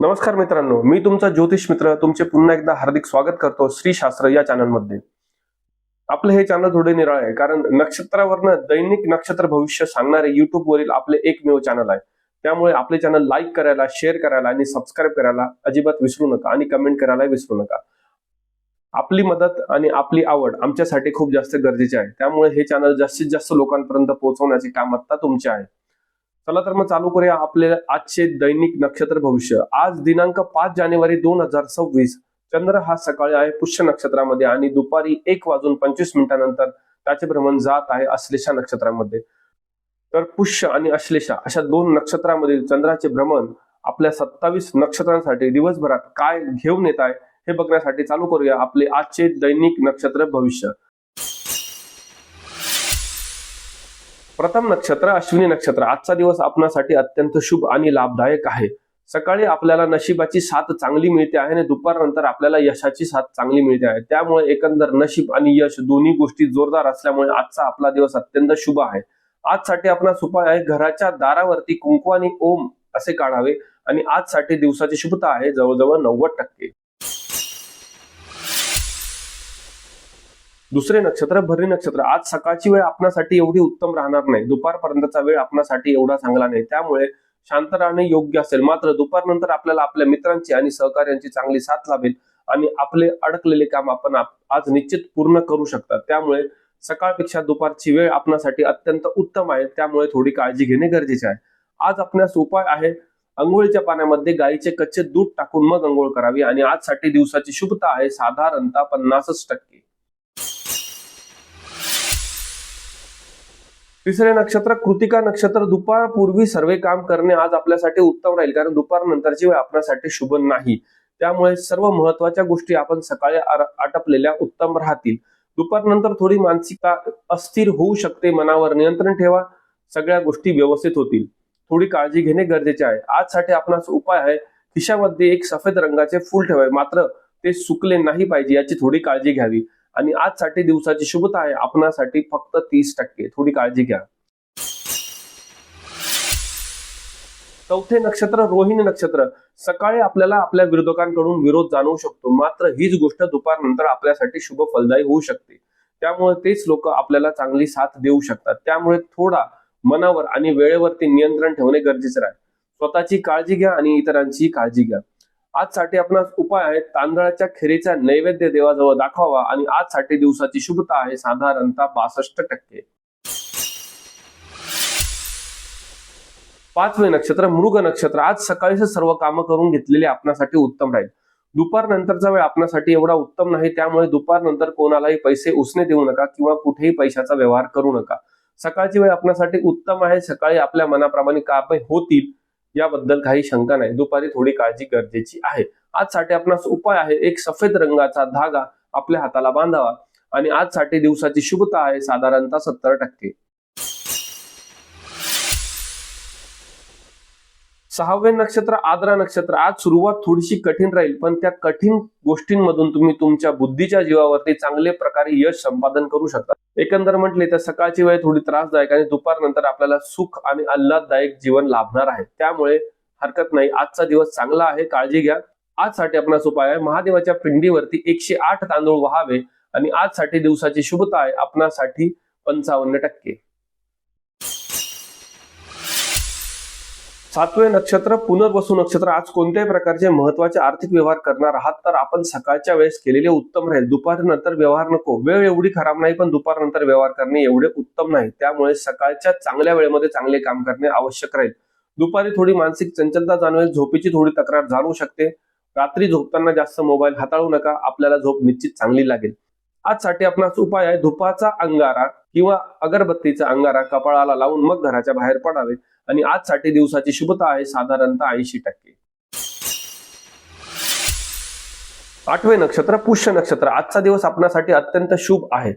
नमस्कार मित्रांनो मी तुमचा ज्योतिष मित्र तुमचे पुन्हा एकदा हार्दिक स्वागत करतो श्री शास्त्र या चॅनलमध्ये. आपलं हे चॅनल थोडे निराळ आहे कारण नक्षत्रावरनं दैनिक नक्षत्र भविष्य सांगणारे युट्यूब वरील आपले एकमेव चॅनल आहे. त्यामुळे आपले चॅनल लाईक करायला शेअर करायला आणि सबस्क्राईब करायला अजिबात विसरू नका आणि कमेंट करायला विसरू नका. आपली मदत आणि आपली आवड आमच्यासाठी खूप जास्त गरजेची आहे. त्यामुळे हे चॅनल जास्तीत जास्त लोकांपर्यंत पोहोचवण्याचे काम आता तुमचे आहे. चला तर मग चालू करूया आपले आजचे दैनिक नक्षत्र भविष्य. आज दिनांक पाच जानेवारी दोन हजार सव्वीस. चंद्र हा सकाळी आहे पुष्य नक्षत्रामध्ये आणि दुपारी एक वाजून पंचवीस मिनिटांनंतर त्याचे भ्रमण जात आहे अश्लेषा नक्षत्रामध्ये. तर पुष्य आणि अश्लेषा अशा दोन नक्षत्रामधील चंद्राचे भ्रमण आपल्या सत्तावीस नक्षत्रांसाठी दिवसभरात काय घेऊन येत आहे हे बघण्यासाठी चालू करूया आपले आजचे दैनिक नक्षत्र भविष्य. प्रथम नक्षत्र अश्विनी नक्षत्र. आजचा दिवस आपणासाठी अत्यंत शुभ आणि लाभदायक आहे. सकाळी आपल्याला नशिबाची साथ चांगली मिळते आहे आणि दुपारनंतर आपल्याला यशाची साथ चांगली मिळते आहे. त्यामुळे एकंदर नशीब आणि यश दोन्ही गोष्टी जोरदार असल्यामुळे आजचा आपला दिवस अत्यंत शुभ आहे. आजसाठी आपणास उपाय आहे घराच्या दारावरती कुंकू आणि ओम असे काढावे आणि आजसाठी दिवसाची शुभता आहे जवळजवळ नव्वद टक्के. दुसरे नक्षत्र भरणी नक्षत्र. आज सकाळची वेळ आपणासाठी एवढी उत्तम राहणार नाही. दुपारपर्यंतचा वेळ आपणासाठी एवढा चांगला नाही. त्यामुळे शांत राहणे योग्य असेल. मात्र दुपारनंतर आपल्याला आपल्या मित्रांची आणि सहकार्यांची चांगली साथ लाभेल आणि आपले अडकलेले काम आपण आज निश्चित पूर्ण करू शकतात. त्यामुळे सकाळपेक्षा दुपारची वेळ आपणासाठी अत्यंत उत्तम आहे. त्यामुळे थोडी काळजी घेणे गरजेचे आहे. आज आपणास उपाय आहे. अंघोळीच्या पाण्यामध्ये गाईचे कच्चे दूध टाकून मग अंघोळ करावी आणि आजसाठी दिवसाची शुभता आहे. साधारणतः पन्नासच टक्के. तिसरे नक्षत्र कृतिका नक्षत्र दुपारपूर्वी सर्वे काम करणे आज आपल्यासाठी उत्तम राहील कारण दुपार नंतरची वेळ आपल्यासाठी शुभ नाही. त्यामुळे सर्व महत्त्वाच्या गोष्टी आपण सकाळी आटपलेल्या उत्तम राहतील. दुपारनंतर थोडी मानसिकता अस्थिर होऊ शकते मनावर नियंत्रण ठेवा सगळ्या गोष्टी व्यवस्थित होतील. थोडी काळजी घेणे गरजेचे आहे. आजसाठी आपणास उपाय आहे खिशामध्ये एक सफेद रंगाचे फूल ठेवावे मात्र ते सुकले नाही पाहिजे याची थोडी काळजी घ्यावी. आणि आजसाठी दिवसाची शुभता आहे. आपणासाठी फक्त तीस टक्के. थोडी काळजी घ्या. चौथे नक्षत्र रोहिणी नक्षत्र. सकाळी आपल्याला आपल्या विरोधकांकडून विरोध जाणवू शकतो. मात्र हीच गोष्ट दुपारनंतर आपल्यासाठी शुभ फलदायी होऊ शकते. त्यामुळे तेच लोक आपल्याला चांगली साथ देऊ शकतात. त्यामुळे थोडा मनावर आणि वेळेवरती नियंत्रण ठेवणे गरजेचे राहील. स्वतःची काळजी घ्या आणि इतरांची काळजी घ्या. आजसाठी आपणास उपाय आहे तांदळाच्या खिरीचा नैवेद्य देवाजवळ दाखवावा आणि आजसाठी दिवसाची शुभता आहे साधारणतः बासष्ट टक्के. पाचवे नक्षत्र मृग नक्षत्र. आज सकाळीच सर्व कामं करून घेतलेले आपणासाठी उत्तम राहील. दुपार नंतरचा वेळ आपणासाठी एवढा उत्तम नाही त्यामुळे दुपार नंतर कोणालाही पैसे उसने देऊ नका किंवा कुठेही पैशाचा व्यवहार करू नका. सकाळची वेळ आपणासाठी उत्तम आहे. सकाळी आपल्या मनाप्रमाणे कामे होतील. याबद्दल काही शंका नाही. दुपारी थोडी काळजी गरजेची आहे. आजसाठी आपणास उपाय आहे. एक सफेद रंगाचा धागा आपल्या हाताला बांधावा. आणि आजसाठी दिवसाची शुभता आहे साधारणतः सत्तर टक्के. सहावे नक्षत्र आद्रा नक्षत्र. आज सुरुवात थोडीशी कठीण राहील पण त्या कठीण गोष्टींमधून तुम्ही तुमच्या बुद्धीच्या जीवावरती चांगले प्रकारे यश संपादन करू शकता. एकंदर म्हटले तर सकाळची वेळ थोडी त्रासदायक आणि दुपारनंतर आपल्याला सुख आणि आल्हाददायक जीवन लाभणार आहे. त्यामुळे हरकत नाही. आजचा दिवस चांगला आहे काळजी घ्या. आजसाठी आपणास उपाय आहे महादेवाच्या पिंडीवरती एकशे आठ तांदूळ व्हावे आणि आजसाठी दिवसाची शुभता आहे. आपणासाठी पंचावन्न टक्के. सातवे नक्षत्र पुनर्वसू नक्षत्र आज कोणत्याही प्रकारचे महत्त्वाचे आर्थिक व्यवहार करणार आहात? तर आपण सकाळच्या वेळेस केलेले उत्तम राहील. दुपारनंतर व्यवहार नको. वेळ एवढी खराब नाही पण दुपारनंतर व्यवहार करणे एवढे उत्तम नाही. त्यामुळे सकाळच्या चांगल्या वेळेमध्ये चांगले काम करणे आवश्यक राहील. दुपारी थोडी मानसिक चंचलता जाणवेल. झोपेची थोडी तक्रार जाणवू शकते. रात्री झोपताना जास्त मोबाईल हाताळू नका. आपल्याला झोप निश्चित चांगली लागेल. आजसाठी आपणास उपाय आहे. धुपाचा अंगारा किंवा अगरबत्तीचा अंगारा कपाळाला लावून मग घराच्या बाहेर पडावे. आणि आजसाठी दिवसाची शुभता आहे साधारणतः ऐंशी टक्के. आठवे नक्षत्र पुष्य नक्षत्र आजचा दिवस आपणासाठी अत्यंत शुभ आहे.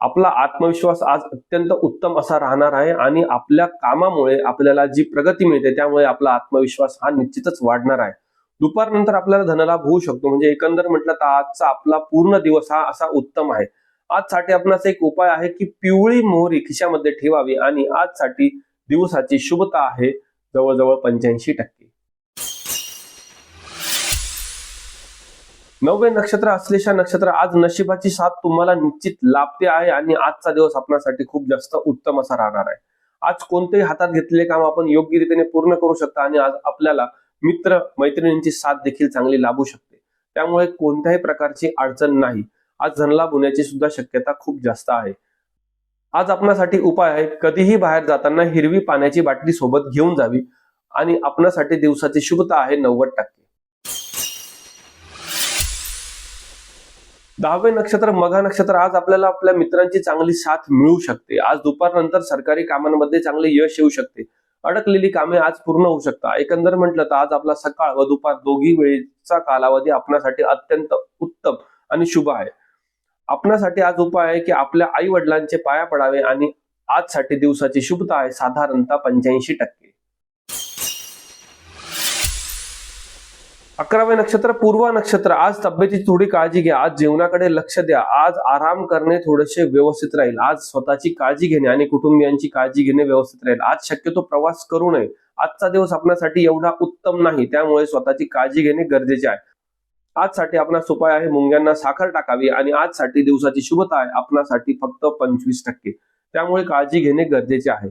आपला आत्मविश्वास आज अत्यंत उत्तम असा राहणार आहे आणि आपल्या कामामुळे आपल्याला जी प्रगती मिळते त्यामुळे आपला आत्मविश्वास हा निश्चितच वाढणार आहे. दुपारनंतर आपल्याला धनलाभ होऊ शकतो. म्हणजे एकंदर म्हटलं तर आजचा आपला पूर्ण दिवस हा असा उत्तम आहे. आजसाठी आपणास एक उपाय आहे की पिवळी मोहरी खिशामध्ये ठेवावी आणि आजसाठी दिवसाची शुभता आहे जवळजवळ पंच्याऐंशी टक्के. नववे नक्षत्र असलेशा नक्षत्र आज नशिबाची साथ तुम्हाला निश्चित लाभते आहे आणि आजचा दिवस आपणासाठी खूप जास्त उत्तम असा राहणार आहे. आज कोणतेही हातात घेतलेले काम आपण योग्य रीतीने पूर्ण करू शकता आणि आज आपल्याला मित्र मैत्रिणींची साथ देखील चांगली लाभू शकते. त्यामुळे कोणत्याही प्रकारची अडचण नाही. आज धनलाभ होण्याची सुद्धा शक्यता खूप जास्त आहे. आज आपणासाठी उपाय आहे कधीही बाहेर जाताना हिरवी पाण्याची बाटली सोबत घेऊन जावी आणि आपणासाठी दिवसाची शुभता आहे नव्वद टक्के. दहावे नक्षत्र मघा नक्षत्र आज आपल्याला आपल्या मित्रांची चांगली साथ मिळू शकते. आज दुपारनंतर सरकारी कामांमध्ये चांगले यश येऊ शकते. अडकलेली कामे आज पूर्ण होऊ शकतात. एकंदर म्हटलं तर आज आपला सकाळ व दुपार दोघी वेळेचा कालावधी आपणासाठी अत्यंत उत्तम आणि शुभ आहे. आपणासाठी आज उपाय आहे की आपल्या आई वडिलांचे पाया पडावे आणि आजसाठी दिवसाची शुभता आहे साधारणतः पंच्याऐंशी टक्के. अकरावे नक्षत्र पूर्वा नक्षत्र. आज तब्येतीची थोडी काळजी घ्या. आज जेवणाकडे लक्ष द्या. आज आराम करणे थोडेसे व्यवस्थित राहील. आज स्वतःची काळजी घेणे आणि कुटुंबियांची काळजी घेणे व्यवस्थित राहील. आज शक्यतो प्रवास करू नये. आजचा दिवस आपल्यासाठी एवढा उत्तम नाही. त्यामुळे स्वतःची काळजी घेणे गरजेचे आहे. आजसाठी आपणास उपाय आहे मुंग्यांना साखर टाकावी आणि आजसाठी दिवसाची शुभता आहे आपणासाठी फक्त पंचवीस टक्के. त्यामुळे काळजी घेणे गरजेचे आहे.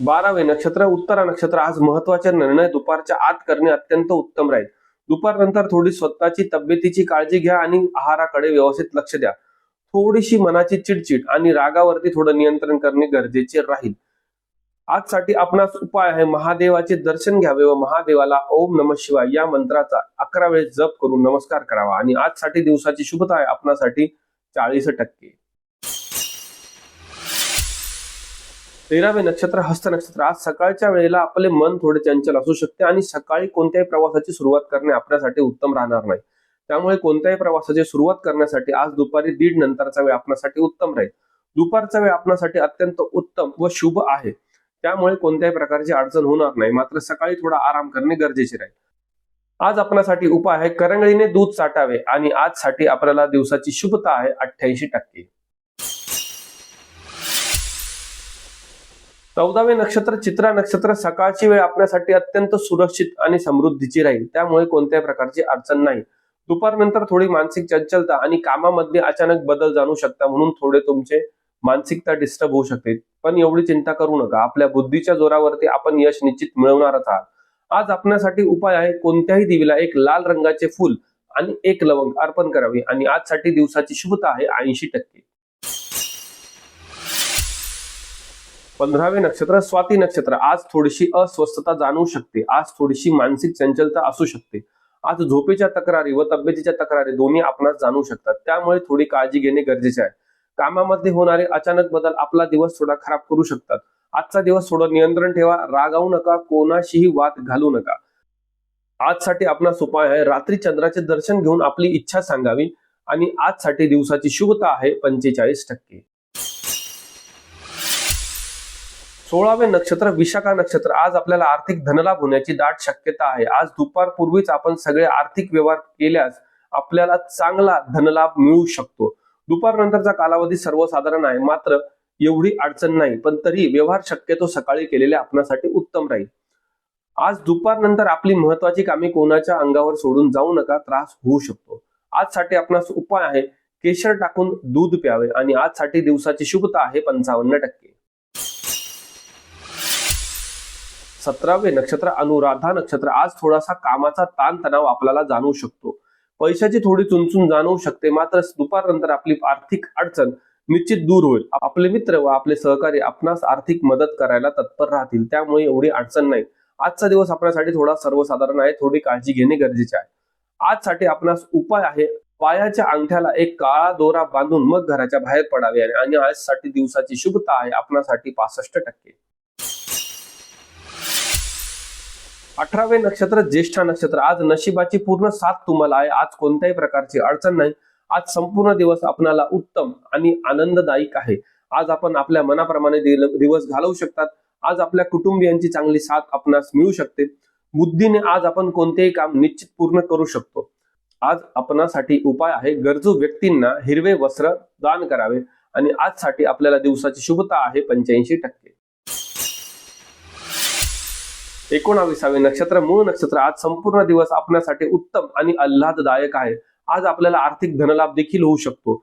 बारावे नक्षत्र उत्तरा नक्षत्र. आज महत्त्वाचे निर्णय दुपारच्या आत करणे अत्यंत उत्तम राहील. दुपारनंतर थोडी स्वतःची तब्येतीची काळजी घ्या आणि आहाराकडे व्यवस्थित लक्ष द्या. थोडीशी मनाची चिडचिड आणि रागावरती थोडं नियंत्रण करणे गरजेचे राहील. आजसाठी आपणास उपाय आहे. महादेवाचे दर्शन घ्यावे व महादेवाला ओम नम शिवाय या मंत्राचा अकरा वेळेस जप करून नमस्कार करावा. आणि आजसाठी दिवसाची शुभता आहे आपणासाठी चाळीस टक्के. तेरावे नक्षत्र हस्त नक्षत्र. आज सकाळच्या वेळेला आपले मन थोडे चंचल असू शकते आणि सकाळी कोणत्याही प्रवासाची सुरुवात करणे आपल्यासाठी उत्तम राहणार नाही. त्यामुळे कोणत्याही प्रवासाची सुरुवात करण्यासाठी आज दुपारी दीड नंतरचा वेळ आपणासाठी उत्तम राहील. दुपारचा वेळ आपणासाठी अत्यंत उत्तम व शुभ आहे. त्यामुळे कोणत्याही प्रकारची अडचण होणार नाही. मात्र सकाळी थोडा आराम करणे गरजेचे राहील. आज आपणासाठी उपाय आहे करंगळीने दूध साठावे आणि आजसाठी आपल्याला दिवसाची शुभता आहे अठ्ठ्याऐंशी टक्के. चौदावे नक्षत्र चित्रा नक्षत्र सकाळची वेळ आपल्यासाठी अत्यंत सुरक्षित आणि समृद्धीची राहील. त्यामुळे कोणत्याही प्रकारची अडचण नाही. दुपारनंतर थोडी मानसिक चंचलता आणि कामामध्ये अचानक बदल जाणू शकता म्हणून थोडे तुमचे मानसिकता डिस्टर्ब होऊ शकते. पण एवढी चिंता करू नका. आपल्या बुद्धीच्या जोरावरती आपण यश निश्चित मिळवणारच आहात. आज आपल्यासाठी उपाय आहे कोणत्याही देवीला एक लाल रंगाचे फुल आणि एक लवंग अर्पण करावी आणि आजसाठी दिवसाची शुभता आहे ऐंशी टक्के. पंधरावे नक्षत्र स्वाती नक्षत्र. आज थोडीशी अस्वस्थता जाणवू शकते. आज थोडीशी मानसिक चंचलता असू शकते. आज झोपेच्या तक्रारी व तब्येतीच्या तक्रारी दोन्ही आपणास जाणवू शकतात. त्यामुळे थोडी काळजी घेणे गरजेचे आहे. कामामध्ये होणारे अचानक बदल आपला दिवस थोडा खराब करू शकतात. आजचा दिवस थोडं नियंत्रण ठेवा रागावू नका कोणाशीही वाद घालू नका. आजसाठी आपणास उपाय आहे रात्री चंद्राचे दर्शन घेऊन आपली इच्छा सांगावी आणि आजसाठी दिवसाची शुभता आहे पंचेचाळीस टक्के. सोळावे नक्षत्र विशाखा नक्षत्र आज आपल्याला आर्थिक धनलाभ होण्याची दाट शक्यता आहे. आज दुपारपूर्वीच आपण सगळे आर्थिक व्यवहार केल्यास आपल्याला चांगला धनलाभ मिळू शकतो. दुपारनंतरचा कालावधी सर्वसाधारण आहे. मात्र एवढी अडचण नाही पण तरी व्यवहार शक्यतो सकाळी केलेले आपणासाठी उत्तम राहील. आज दुपारनंतर आपली महत्वाची कामे कोणाच्या अंगावर सोडून जाऊ नका त्रास होऊ शकतो. आजसाठी आपणास उपाय आहे केशर टाकून दूध प्यावे आणि आजसाठी दिवसाची शुभता आहे पंचावन्न टक्के. सतरावे नक्षत्र अनुराधा नक्षत्र आज थोडासा कामाचा ताणतणाव आपल्याला जाणवू शकतो. पैशाची थोडी चुनचुन जाणवू शकते. मात्र दुपारनंतर आपली आर्थिक अडचण निश्चित दूर होईल. आपले मित्र व आपले सहकारी आपणास आर्थिक मदत करायला तत्पर राहतील. त्यामुळे एवढी अडचण नाही. आजचा दिवस आपल्यासाठी थोडा सर्वसाधारण आहे. थोडी काळजी घेणे गरजेचे आहे. आजसाठी आपणास उपाय आहे. पायाच्या अंगठ्याला एक काळा दोरा बांधून मग घराच्या बाहेर पडावे आणि आजसाठी दिवसाची शुभता आहे. आपणासाठी पासष्ट टक्के. अठरावे नक्षत्र ज्येष्ठा नक्षत्र. आज नशिबाची पूर्ण साथ तुम्हाला आहे. आज कोणत्याही प्रकारची अडचण नाही. आज संपूर्ण दिवस आपणाला उत्तम आणि आनंददायक आहे. आज आपण आपल्या मनाप्रमाणे दिवस घालवू शकतात. आज आपल्या कुटुंबियांची चांगली साथ आपणास मिळू शकते. बुद्धीने आज आपण कोणतेही काम निश्चित पूर्ण करू शकतो. आज आपणासाठी उपाय आहे. गरजू व्यक्तींना हिरवे वस्त्र दान करावे आणि आजसाठी आपल्याला दिवसाची शुभता आहे पंच्याऐंशी टक्के. एकोणावीसावे नक्षत्र मूळ नक्षत्र आज संपूर्ण दिवस आपल्यासाठी उत्तम आणि आल्हाददायक आहे. आज आपल्याला आर्थिक धनलाभ देखील होऊ शकतो.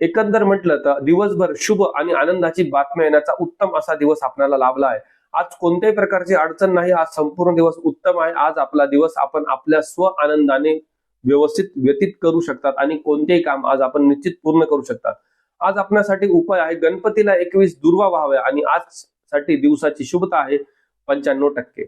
एकंदर म्हटलं तर दिवसभर शुभ आणि आनंदाची बातम्या येण्याचा उत्तम असा दिवस आपल्याला लाभला आहे. आज कोणत्याही प्रकारची अडचण नाही आज संपूर्ण दिवस उत्तम आहे. आज आपला दिवस आपण आपल्या स्व आनंदाने व्यवस्थित व्यतीत करू शकतात आणि कोणतेही काम आज आपण निश्चित पूर्ण करू शकतात. आज आपल्यासाठी उपाय आहे. गणपतीला एकवीस दुर्वा व्हाव्या आणि आज साठी दिवसाची शुभता आहे. पंच्याण्णव टक्के.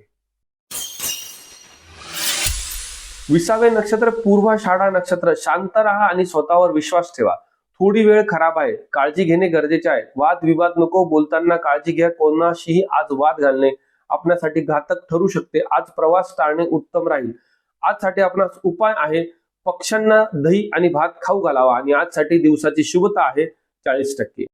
विसावे नक्षत्र पूर्वाषाढा नक्षत्र शांत राहा आणि स्वतःवर विश्वास ठेवा. थोडी वेळ खराब आहे. काळजी घेणे गरजेचे आहे. वाद विवाद नको. बोलताना काळजी घ्या. कोणाशीही आज वाद घालणे आपल्यासाठी घातक ठरू शकते. आज प्रवास टाळणे उत्तम राहील. आजसाठी आपणास उपाय आहे पक्ष्यांना दही आणि भात खाऊ घालावा. आणि आजसाठी दिवसाची शुभता आहे चाळीस टक्के.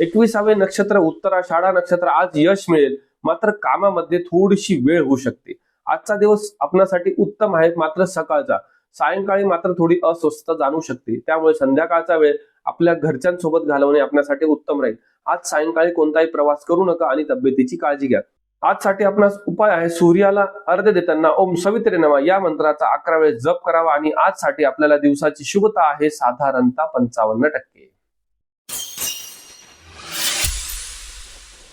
एकविसावे नक्षत्र उत्तराषाढा नक्षत्र आज यश मिळेल. मात्र कामामध्ये थोडीशी वेळ होऊ शकते. आजचा दिवस आपणासाठी उत्तम आहे मात्र सकाळचा. सायंकाळी मात्र थोडी अस्वस्थता जाणवू शकते. त्यामुळे संध्याकाळचा वेळ आपल्या घरच्यांसोबत घालवणे आपल्यासाठी उत्तम राहील. आज सायंकाळी कोणताही प्रवास करू नका आणि तब्येतीची काळजी घ्या. आजसाठी आपणास उपाय आहे सूर्याला अर्ध देताना ओम सवित्रे नमा या मंत्राचा अकरा वेळ जप करावा आणि आजसाठी आपल्याला दिवसाची शुभता आहे साधारणतः पंचावन्न टक्के.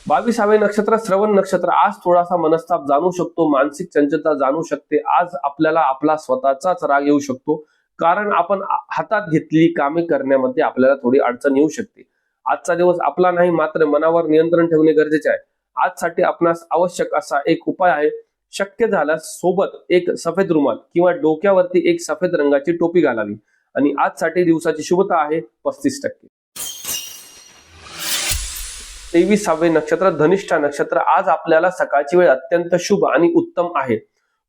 बावीसावे नक्षत्र श्रवण नक्षत्र आज थोडासा मनस्ताप जाणू शकतो मानसिक चंचलता जाणू शकते आज आपल्याला आपला स्वतःचाच राग येऊ शकतो. कारण आपण हातात घेतलेली कामे करण्यामध्ये आपल्याला थोडी अडचण येऊ शकते. आजचा दिवस आपला नाही मात्र मनावर नियंत्रण ठेवणे गरजेचे आहे. आजसाठी आपणास आवश्यक असा एक उपाय आहे शक्य झाल्यास सोबत एक सफेद रुमाल किंवा डोक्यावरती एक सफेद रंगाची टोपी घालावी. आणि आजसाठी दिवसाची शुभता आहे पस्तीस टक्के. तेविसावे नक्षत्र धनिष्ठा नक्षत्र आज आपल्याला सकाळची वेळ अत्यंत शुभ आणि उत्तम आहे.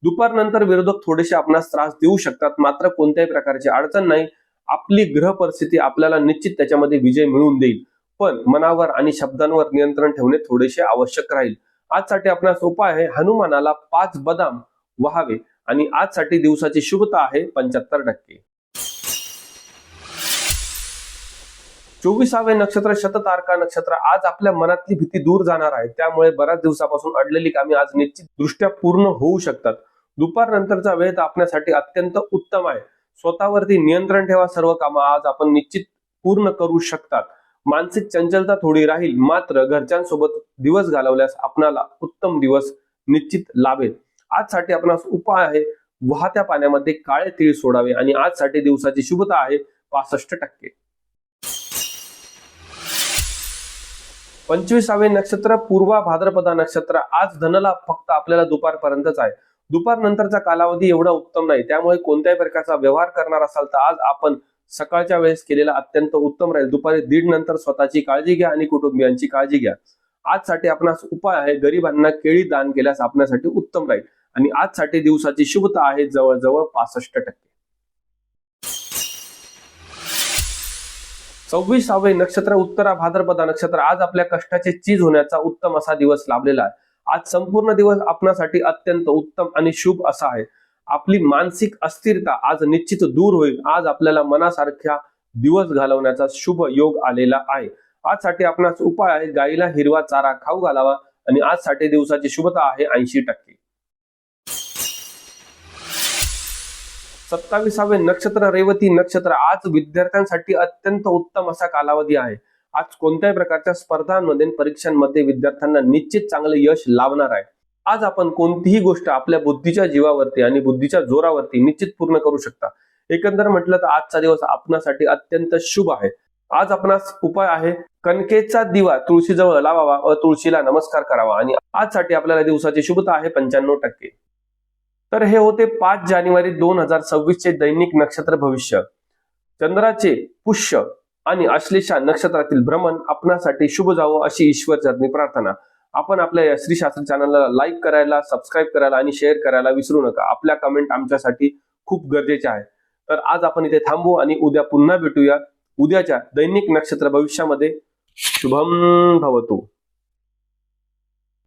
दुपारनंतर विरोधक थोडेसे आपणास त्रास देऊ शकतात मात्र कोणत्याही प्रकारची अडचण नाही. आपली ग्रह परिस्थिती आपल्याला निश्चित त्याच्यामध्ये विजय मिळवून देईल. पण मनावर आणि शब्दांवर नियंत्रण ठेवणे थोडेसे आवश्यक राहील. आजसाठी आपणास उपाय आहे हनुमानाला पाच बदाम व्हावे आणि आजसाठी दिवसाची शुभता आहे पंच्याहत्तर टक्के. चोवीसावे नक्षत्र शततारका नक्षत्र आज आपल्या मनातली भीती दूर जाणार आहे. त्यामुळे बऱ्याच दिवसापासून अडलेली कामे आज निश्चित दृष्ट्या पूर्ण होऊ शकतात. दुपार नंतरचा वेळ तर आपल्यासाठी अत्यंत उत्तम आहे. स्वतःवरती नियंत्रण ठेवा सर्व कामं आज आपण निश्चित पूर्ण करू शकतात. मानसिक चंचलता थोडी राहील मात्र घरच्यांसोबत दिवस घालवल्यास आपणाला उत्तम दिवस निश्चित लाभेल. आजसाठी आपणास उपाय आहे वाहत्या पाण्यामध्ये काळे तीळ सोडावे आणि आजसाठी दिवसाची शुभता आहे पासष्ट टक्के. पंचवीसावे नक्षत्र पूर्वा भाद्रपदा नक्षत्र. आज धनला फक्त आपल्याला दुपारपर्यंतच आहे. दुपार नंतरचा कालावधी एवढा उत्तम नाही. त्यामुळे कोणत्याही प्रकारचा व्यवहार करणार असाल तर आज आपण सकाळच्या वेळेस केलेला अत्यंत उत्तम राहील. दुपारी दीड नंतर स्वतःची काळजी घ्या आणि कुटुंबियांची काळजी घ्या. आजसाठी आपणास उपाय आहे. गरिबांना केळी दान केल्यास आपल्यासाठी उत्तम राहील. आणि आजसाठी दिवसाची शुभता आहे जवळजवळ पासष्ट टक्के. सव्वीसावे नक्षत्र उत्तरा भाद्रपदा नक्षत्र. आज आपल्या कष्टाचे चीज होण्याचा उत्तम असा दिवस लाभलेला आहे. आज संपूर्ण दिवस आपणासाठी अत्यंत उत्तम आणि शुभ असा आहे. आपली मानसिक अस्थिरता आज निश्चित दूर होईल. आज आपल्याला मनासारख्या दिवस घालवण्याचा शुभ योग आलेला आहे. आजसाठी आपणास उपाय आहे. गाईला हिरवा चारा खाऊ घालावा आणि आजसाठी दिवसाची शुभता आहे ऐंशी टक्के. सत्तावीसावे नक्षत्र रेवती नक्षत्र आज विद्यार्थ्यांसाठी अत्यंत उत्तम असा कालावधी आहे. आज कोणत्याही प्रकारच्या स्पर्धांमध्ये परीक्षांमध्ये विद्यार्थ्यांना निश्चित चांगले यश लावणार आहे. आज आपण कोणतीही गोष्ट आपल्या बुद्धीच्या जीवावरती आणि बुद्धीच्या जोरावरती निश्चित पूर्ण करू शकता. एकंदर म्हटलं तर आजचा दिवस आपणासाठी अत्यंत शुभ आहे. आज आपणास उपाय आहे कणकेचा दिवा तुळशीजवळ लावावा व तुळशीला नमस्कार करावा आणि आजसाठी आपल्याला दिवसाची शुभता आहे पंच्याण्णव टक्के. तर हे होते पाच जानेवारी दोन हजार सव्वीस चे दैनिक नक्षत्र भविष्य. चंद्राचे पुष्य आणि अश्लेषा नक्षत्रातील भ्रमण आपणासाठी शुभ जावं अशी ईश्वर चरणी प्रार्थना. आपण आपल्या या श्री चॅनलला लाईक करायला सबस्क्राईब करायला आणि शेअर करायला विसरू नका. आपल्या कमेंट आमच्यासाठी खूप गरजेचे आहे. तर आज आपण इथे थांबू आणि उद्या पुन्हा भेटूया. उद्याच्या दैनिक नक्षत्र भविष्यामध्ये. शुभम भवतो.